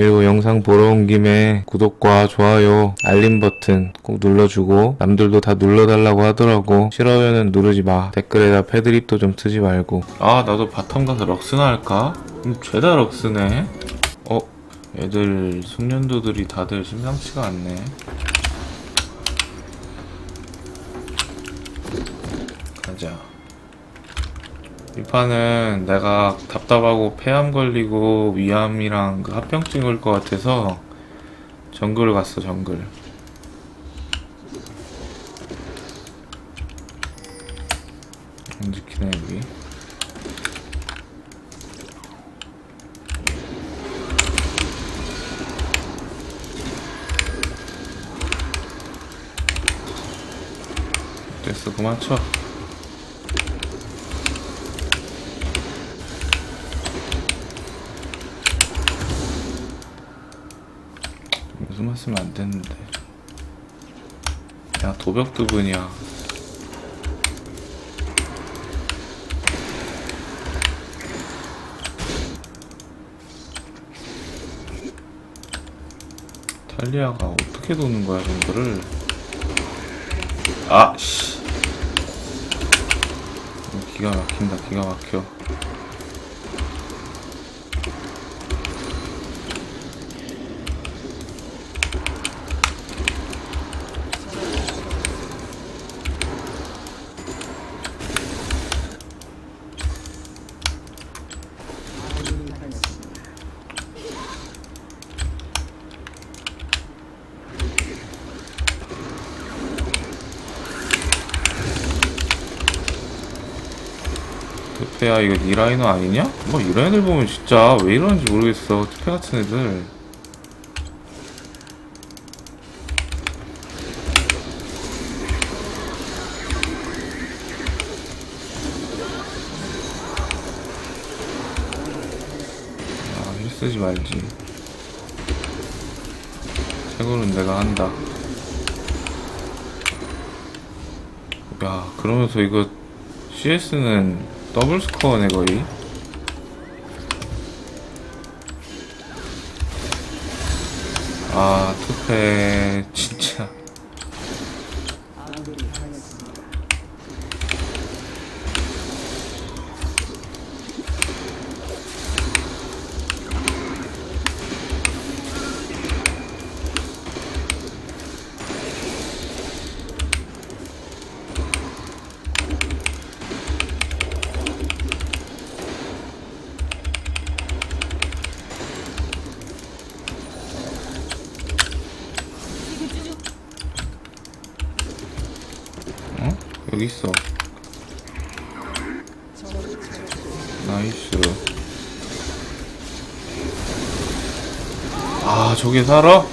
그리고 영상 보러 온 김에 구독과 좋아요, 알림 버튼 꼭 눌러주고 남들도 다 눌러달라고 하더라고. 싫어요는 누르지 마. 댓글에다 패드립도 좀 트지 말고. 아 나도 바텀 가서 럭스나 할까? 음, 죄다 럭스네. 어? 애들 숙련도들이 다들 심상치가 않네. 이 판은 내가 답답하고 폐암 걸리고 위암이랑 그 합병증 올 것 같아서 정글 갔어 정글. 안 지키네 여기. 됐어 그만 쳐. 쓰면 안 되는데. 야 도벽 두 분이야. 탈리아가 어떻게 도는 거야 정도를? 아 씨. 기가 막힌다 기가 막혀. 투페야 이거 니 라이너 아니냐? 뭐 이런 애들 보면 진짜 왜 이러는지 모르겠어 투페 같은 애들. 아힐 쓰지 말지. 최고는 내가 한다. 야 그러면서 이거 CS는 더블 스코어네 거의. 아 투페 여기 있어 나이스 아 저게 살아?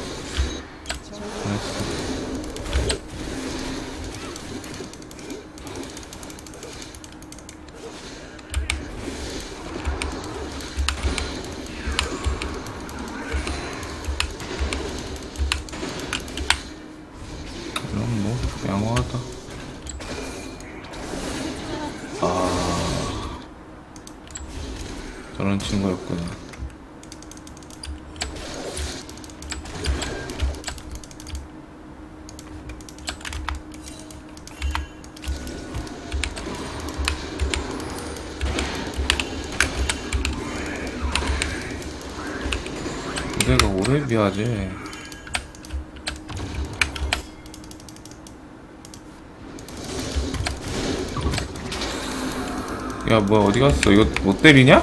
내가 오래 비하지 야 뭐야 어디 갔어 이거 못 때리냐?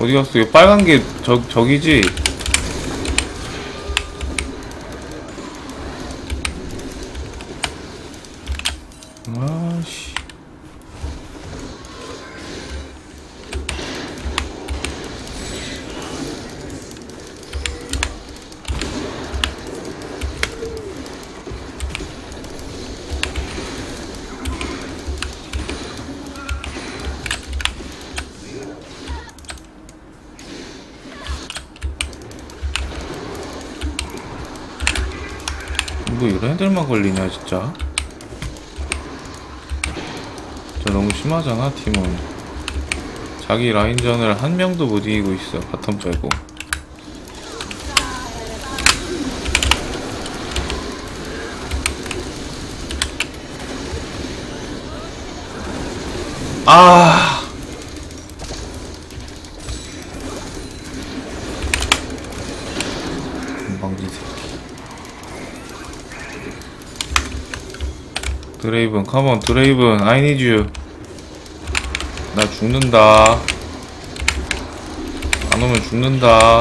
어디 갔어 이거 빨간 게 저, 저기지? 아씨 뭐 이런 애들만 걸리냐 진짜? 저 너무 심하잖아 팀원. 자기 라인전을 한 명도 못 이기고 있어 바텀 빼고. 아 건방진 새끼 드레이븐. 컴온 드레이븐. I need you. 나 죽는다. 안 오면 죽는다.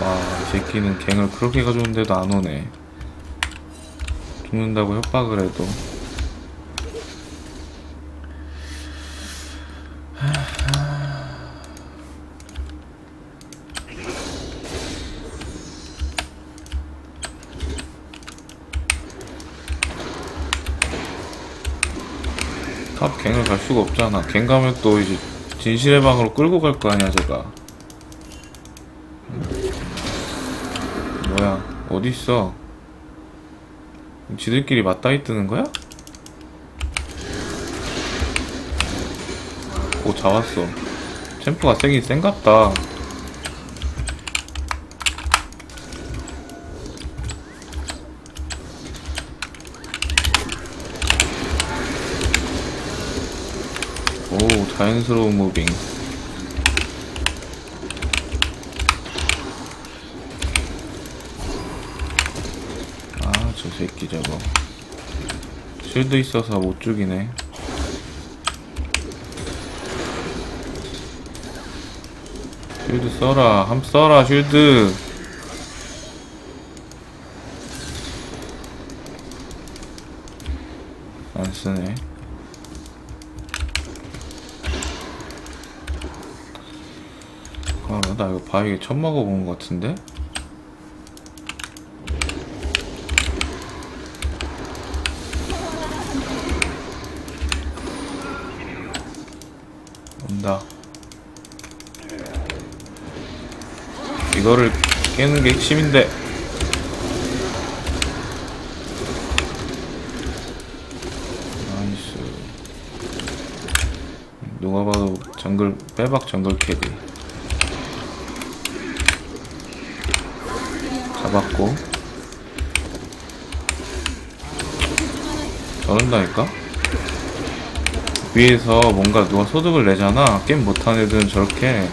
와이 새끼는 갱을 그렇게 가져온데도 안 오네. 죽는다고 협박을 해도 탑 갱을 갈 수가 없잖아. 갱 가면 또 이제 진실의 방으로 끌고 갈 거 아니야, 제가. 뭐야, 어디 있어? 지들끼리 맞다이 뜨는 거야? 오, 잡았어. 챔프가 세긴 센갑다. 오, 자연스러운 무빙. 아, 저 새끼 저거. 쉴드 있어서 못 죽이네. 쉴드 써라. 함 써라, 쉴드. 아, 나 이거 바위게 처음 먹어본 것 같은데? 온다. 이거를 깨는 게 핵심인데. 나이스. 누가 봐도 정글, 빼박 정글 캐디. 잡았고. 저런다니까? 위에서 뭔가 누가 소득을 내잖아. 게임 못하는 애들은 저렇게.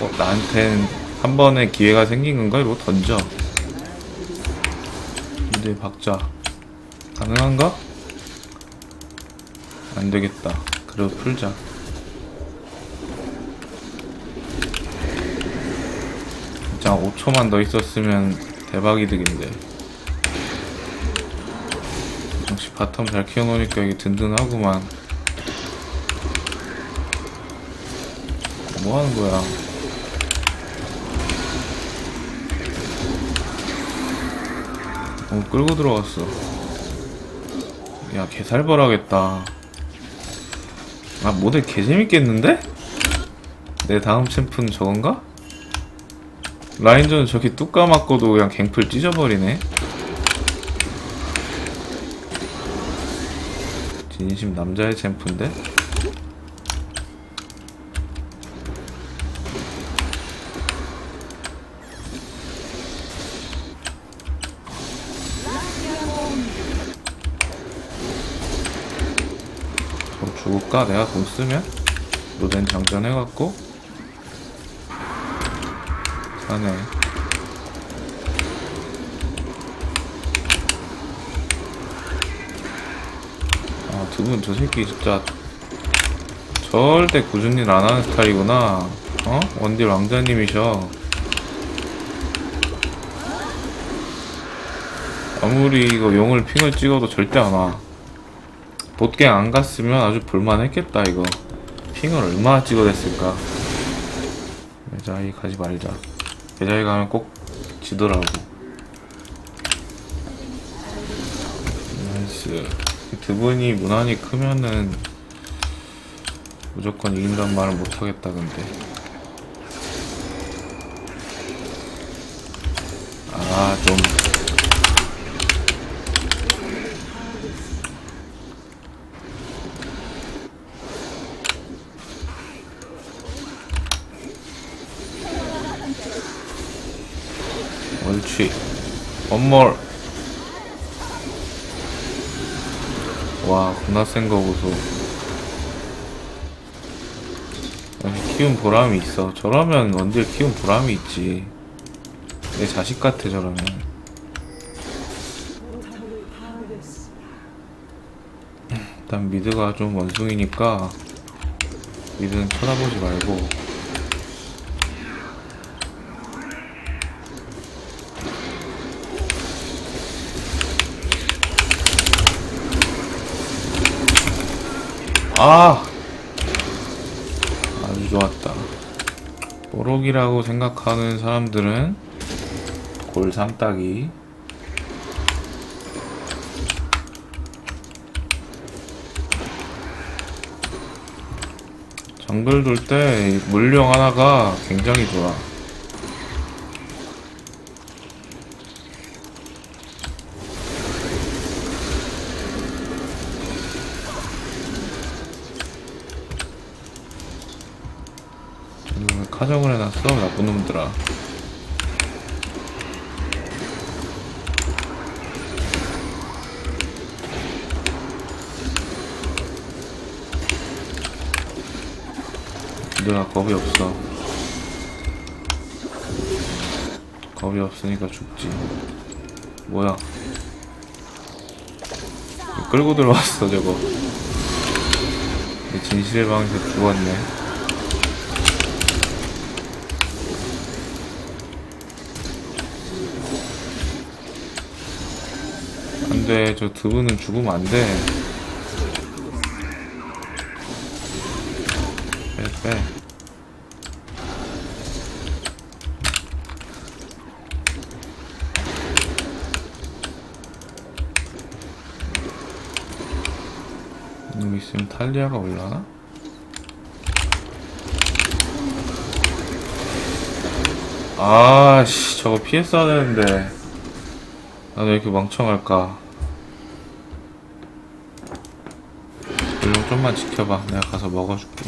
어, 나한텐 한 번의 기회가 생긴 건가? 이러고 던져. 근데 박자. 가능한가? 안되겠다. 그래도 풀자 진짜 5초만 더 있었으면 대박이 득인데. 역시 바텀 잘 키워놓으니까 이게 든든하구만. 뭐하는 거야? 어 끌고 들어갔어. 야 개살벌하겠다. 아 모델 개재밌겠는데? 내 다음 챔프는 저건가? 라인전 저기 뚝 까맞고도 그냥 갱플 찢어버리네. 진심 남자의 챔프인데? 저 죽을까? 내가 돈 쓰면? 로덴 장전해갖고 사네. 아, 두 분 저 새끼 진짜 절대 꾸준히 안 하는 스타일이구나. 어? 원딜 왕자님이셔. 아무리 이거 용을 핑을 찍어도 절대 안 와. 보트갱 안 갔으면 아주 볼만했겠다, 이거. 핑을 얼마나 찍어댔을까. 매자이 가지 말자. 계좌에 가면 꼭 지더라고. 나이스. 두 분이 무난히 크면은 무조건 이긴단 말을 못 하겠다 근데. 아 좀. 옳지 원몰 와 겁나 센거 보소 키운 보람이 있어. 저러면 원딜 키운 보람이 있지. 내 자식 같아 저러면. 일단 미드가 좀 원숭이니까 미드는 쳐다보지 말고 아. 아주 좋았다. 뽀록이라고 생각하는 사람들은 골 삼따기 정글 돌 때 물량 하나가 굉장히 좋아 해놨어? 나쁜 놈들아. 누나 겁이 없어. 겁이 없으니까 죽지. 뭐야? 왜 끌고 들어왔어 저거. 내 진실의 방에서 죽었네 안돼 저 두부는 죽으면 안돼 빼 빼. 이놈 있으면 탈리아가 올라나? 아씨 저거 피했어야 되는데 나도 왜 이렇게 멍청할까? 물론 좀만 지켜봐. 내가 가서 먹어줄게.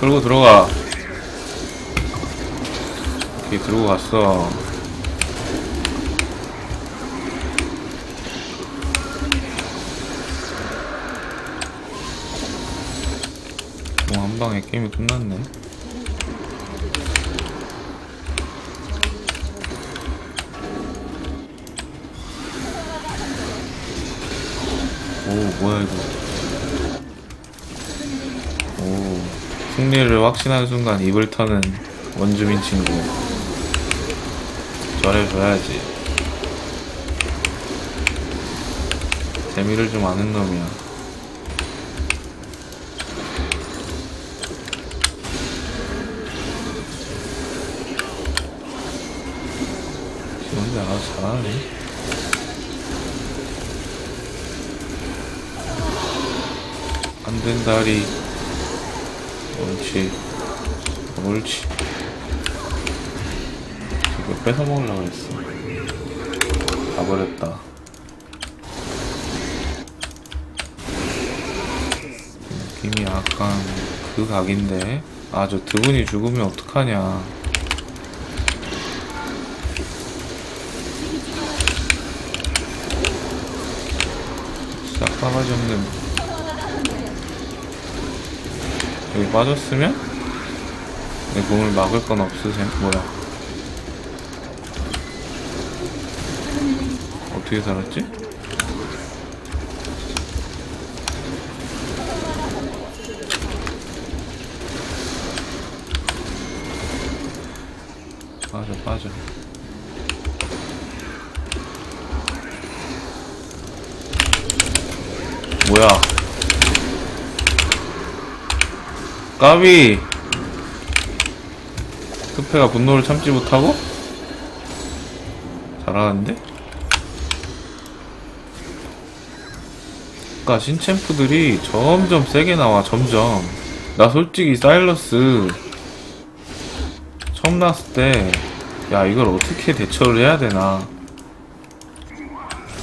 끌고 들어가. 오케이 들고 갔어 방에 게임이 끝났네. 오 뭐야 이거. 오 승리를 확신한 순간 입을 터는 원주민 친구. 잘해줘야지. 재미를 좀 아는 놈이야 지 혼자 알아서 잘하네. 안 된다리. 옳지. 옳지. 이거 뺏어 먹으려고 했어. 가버렸다. 느낌이 약간 그 각인데. 아저두 분이 죽으면 어떡하냐 싹 바가지 없는 여기 빠졌으면 내 몸을 막을 건 없으세요? 뭐야? 어떻게 살았지? 빠져 빠져 뭐야? 까비. 투페가 분노를 참지 못하고? 잘하는데? 아까 신챔프들이 점점 세게 나와 점점. 나 솔직히 사일러스 처음 나왔을 때 야 이걸 어떻게 대처를 해야 되나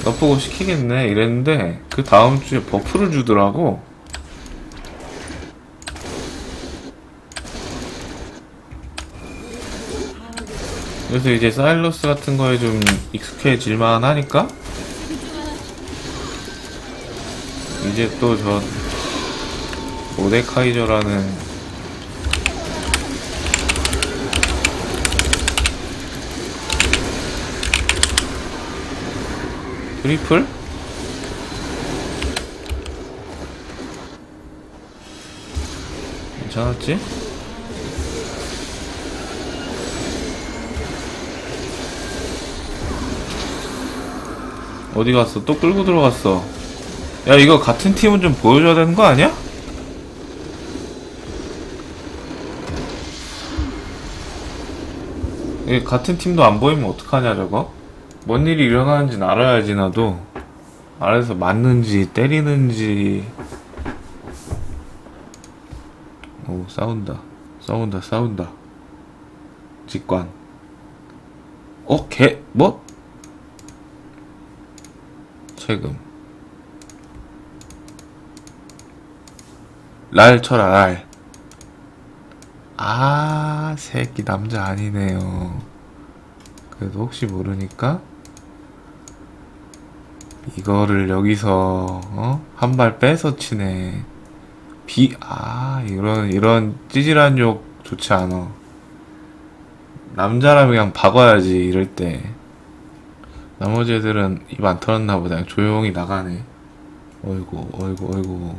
너프고 시키겠네 이랬는데 그 다음 주에 버프를 주더라고. 그래서 이제 사일러스 같은 거에 좀 익숙해질만 하니까 이제 또저 모데카이저라는 트리플? 괜찮았지? 어디 갔어? 또 끌고 들어갔어. 야, 이거 같은 팀은 좀 보여줘야 되는 거 아니야? 이게 같은 팀도 안 보이면 어떡하냐, 저거? 뭔 일이 일어나는지는 알아야지, 나도. 알아서 맞는지, 때리는지. 오, 싸운다. 싸운다, 싸운다. 직관. 어, 개, 뭐? 세금. 랄 쳐라, 랄. 아, 새끼 남자 아니네요. 그래도 혹시 모르니까 이거를 여기서 어? 한 발 빼서 치네. 비, 아, 이런, 이런 찌질한 욕 좋지 않아. 남자라면 그냥 박아야지, 이럴 때. 나머지 애들은 입 안 털었나 보다. 조용히 나가네. 어이구, 어이구, 어이구.